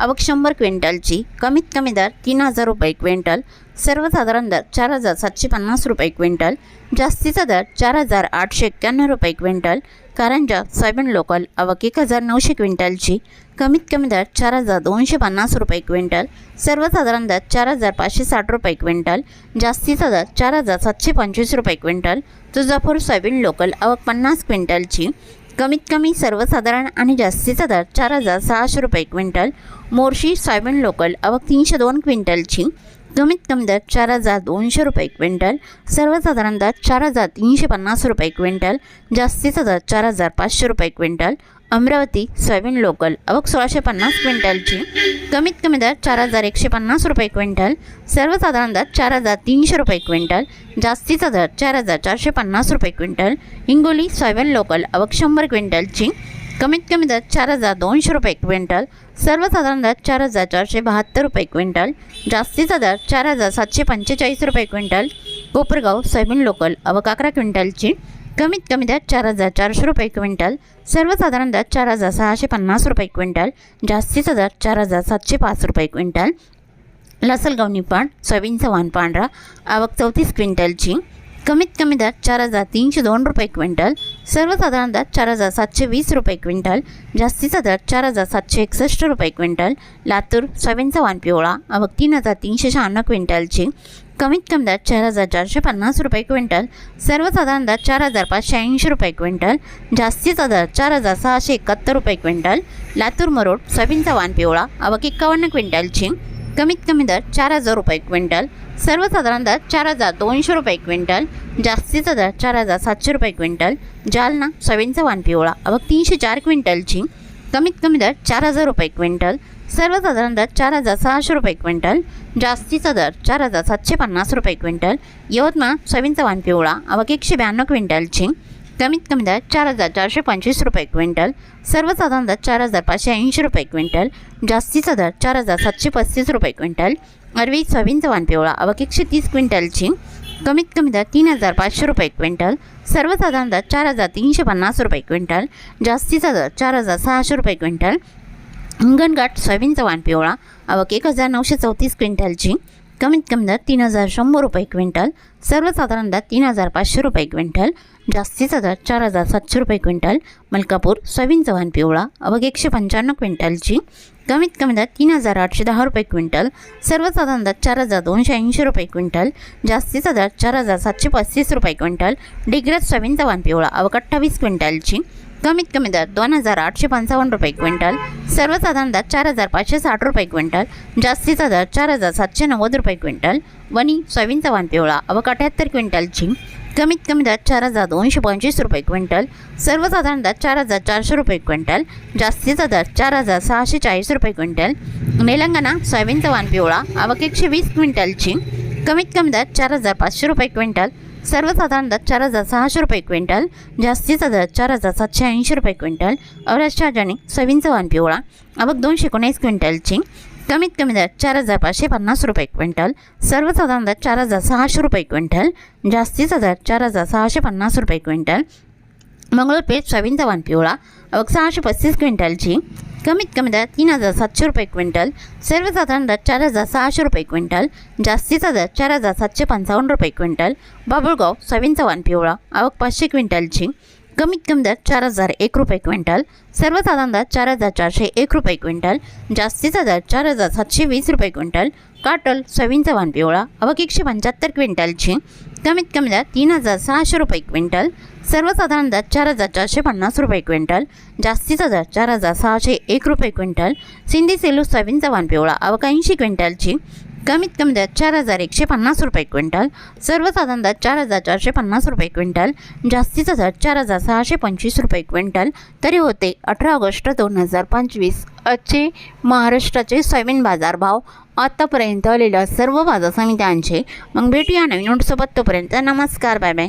आवक शंभर क्विंटलची कमीत कमी दर तीन हजार रुपये क्विंटल सर्वसाधारण दर चार हजार सातशे पन्नास रुपये क्विंटल जास्तीचा दर चार हजार आठशे एक्क्याण्णव रुपये क्विंटल कारंजा सोयाबीन लोकल आवक एक हजार नऊशे क्विंटलची कमीत कमी दर चार हजार दोनशे पन्नास रुपये क्विंटल सर्वसाधारण दर चार हजार पाचशे साठ रुपये क्विंटल जास्तीचा दर चार हजार सातशे पंचवीस रुपये क्विंटल तुळजापूर सोयाबीन लोकल आवक पन्नास क्विंटलची कमीत कमी सर्वसाधारण आणि जास्तीचा दर चार हजार सहाशे रुपये क्विंटल मोर्शी सोयाबीन लोकल आवक तीनशे दोन क्विंटलची कमीत कमी दर चार हजार दोनशे रुपये क्विंटल सर्वसाधारण दर चार हजार तीनशे पन्नास रुपये क्विंटल जास्तीचा दर चार हजार पाचशे रुपये क्विंटल अमरावती सोयाबीन लोकल. अवक सोळाशे पन्नास क्विंटलची. कमीत कमी दर चार हजार एकशे पन्नास रुपये क्विंटल. सर्वसाधारण दर चार हजार तीनशे रुपये क्विंटल. जास्तीचा दर चार हजार चारशे पन्नास रुपये क्विंटल. हिंगोली सोयाबीन लोकल अवक शंभर क्विंटलची. कमीत कमी दर चार हजार दोनशे रुपये क्विंटल. सर्वसाधारण दर चार हजार चारशे बहात्तर रुपये क्विंटल. जास्तीचा दर चार हजार सातशे पंचेचाळीस रुपये क्विंटल. कोपरगाव सोयाबीन लोकल अवक अकरा क्विंटलची. कमीत कमी दर चार हजार चारशे रुपये क्विंटल. सर्वसाधारण दर चार हजार सहाशे पन्नास रुपये क्विंटल. जास्तीचा दर चार हजार सातशे पाच रुपये क्विंटल. लासलगाव पण सोयाबीनचा वाण पांढरा. आवक चौतीस क्विंटलची. कमीत कमी दर चार हजार तीनशे दोन रुपये क्विंटल. सर्वसाधारण दर चार हजार सातशे वीस रुपये क्विंटल. जास्तीचा दर चार हजार सातशे एकसष्ट रुपये क्विंटल. लातूर सोयाबीनचा वाण पिवळा. आवक तीन हजार तीनशे शहाण्णव क्विंटलची. कमीत कमी दर चार हजार चारशे पन्नास रुपये क्विंटल सर्वसाधारण दर चार हजार पाचशे ऐंशी रुपये क्विंटल जास्तीचा दर चार हजार सहाशे एकाहत्तर रुपये क्विंटल लातूर मरोड सोयाबीनचा वाण पिवळा आवक एकावन्न क्विंटलची कमीत कमी दर चार हजार रुपये क्विंटल सर्वसाधारण दर चार हजार दोनशे रुपये क्विंटल जास्तीचा दर चार हजार सातशे रुपये क्विंटल जालना सोयाबीनचा वाण पिवळा आवक तीनशे चार क्विंटलची कमीत कमी दर चार हजार रुपये क्विंटल सर्वसाधारण दर चार हजार सहाशे रुपये क्विंटल जास्तीचा दर चार हजार सातशे पन्नास रुपये क्विंटल यवतमाळ सोयाबीनचा वाण पिवळा आवक एकशे ब्याण्णव क्विंटलची कमीत कमी दर चार हजार चारशे पंचवीस रुपये क्विंटल सर्वसाधारण दर चार हजार पाचशे ऐंशी रुपये क्विंटल जास्तीचा दर चार हजार सातशे पस्तीस रुपये क्विंटल अरवी सोयाबीनचा वाण पिवळा आवक एकशे तीस क्विंटलची कमीत कमी दर तीन हजार पाचशे रुपये क्विंटल सर्वसाधारण दर चार हजार तीनशे पन्नास रुपये क्विंटल जास्तीचा दर चार हजार सहाशे रुपये क्विंटल हिंगणघाट सोयाबीनचा वाण पिवळा आवक एक हजार नऊशे चौतीस क्विंटलची कमीत कमी दर तीन हजार शंभर रुपये क्विंटल सर्वसाधारण दर तीन हजार पाचशे रुपये क्विंटल जास्तीचा दर चार हजार सातशे रुपये क्विंटल मलकापूर सोयाबीनचा वाण पिवळा अवघ एकशे पंच्याण्णव क्विंटलची कमीत कमी दर तीन हजार आठशे दहा रुपये क्विंटल सर्वसाधारण दर चार हजार दोनशे ऐंशी रुपये क्विंटल जास्तीचा दर चार हजार सातशे पस्तीस रुपये क्विंटल डिग्रज सोयाबीनचा वाण पिवळा अवघ अठ्ठावीस क्विंटलची कमीत कमी दर दोन हजार आठशे पंचावन्न रुपये क्विंटल सर्वसाधारण दर चार हजार पाचशे साठ रुपये क्विंटल जास्तीचा दर चार हजार सातशे नव्वद रुपये क्विंटल वनी सोयाबीनचा वाण पिवळा अवघ अठ्याहत्तर क्विंटलची कमीत कमी दर चार हजार दोनशे पंचवीस रुपये क्विंटल सर्वसाधारण दर चार हजार चारशे रुपये क्विंटल जास्तीचा दर चार हजार सहाशे चाळीस रुपये क्विंटल निलंगणा सोयाबीनचा वाण पिवळा आवक एकशे वीस क्विंटलची कमीत कमी दर चार हजार पाचशे रुपये क्विंटल सर्वसाधारण दर चार हजार सहाशे रुपये क्विंटल जास्तीचा दर चार हजार सातशे ऐंशी रुपये क्विंटल औराष्ट्राजाने सोयाबीनचा वाण पिवळा अबक दोनशे एकोणीस क्विंटलची कमीत कमी दर चार हजार पाचशे पन्नास रुपये क्विंटल सर्वसाधारण दर चार हजार सहाशे रुपये क्विंटल जास्तीचा दर चार हजार सहाशे पन्नास रुपये क्विंटल मंगळूरपेठ सोयाबीनचा वाण पिवळा अवघ सहाशे पस्तीस क्विंटलची कमीत कमी दर तीन हजार सातशे रुपये क्विंटल सर्वसाधारण दर चार हजार सहाशे रुपये क्विंटल जास्तीचा दर चार हजार सातशे पंचावन्न रुपये क्विंटल बाबुळगाव सोयाबीनचा पिवळा आवक पाचशे क्विंटलची कमीत कमी दर चार हजार एक रुपये क्विंटल सर्वसाधारण दर चार हजार चारशे एक रुपये क्विंटल जास्तीचा दर चार हजार सातशे वीस रुपये क्विंटल काटल सोयाबीनचा वाण पिवळा अवक एकशे पंच्याहत्तर क्विंटलची कमीत कमी दर तीन हजार सहाशे रुपये क्विंटल सर्वसाधारण दर चार हजार चारशे पन्नास रुपये क्विंटल जास्तीचा दर चार हजार सहाशे एक रुपये क्विंटल सिंधी सेलू सोयाबीनचा वाण पिवळा अवका ऐंशी क्विंटलची कमीत कमी दर चार हजार एकशे पन्नास रुपये क्विंटल सर्वसाधारण दर चार हजार चारशे पन्नास रुपये क्विंटल जास्तीचा दर चार हजार सहाशे पंचवीस रुपये क्विंटल. तरी होते अठरा ऑगस्ट दोन हजार पंचवीस. आजचे महाराष्ट्राचे सोयाबीन बाजारभाव आत्तापर्यंत आलेल्या सर्व बाजार समित्यांचे मग भेटूया नवीन नोटसोबत. तोपर्यंत नमस्कार बाय बाय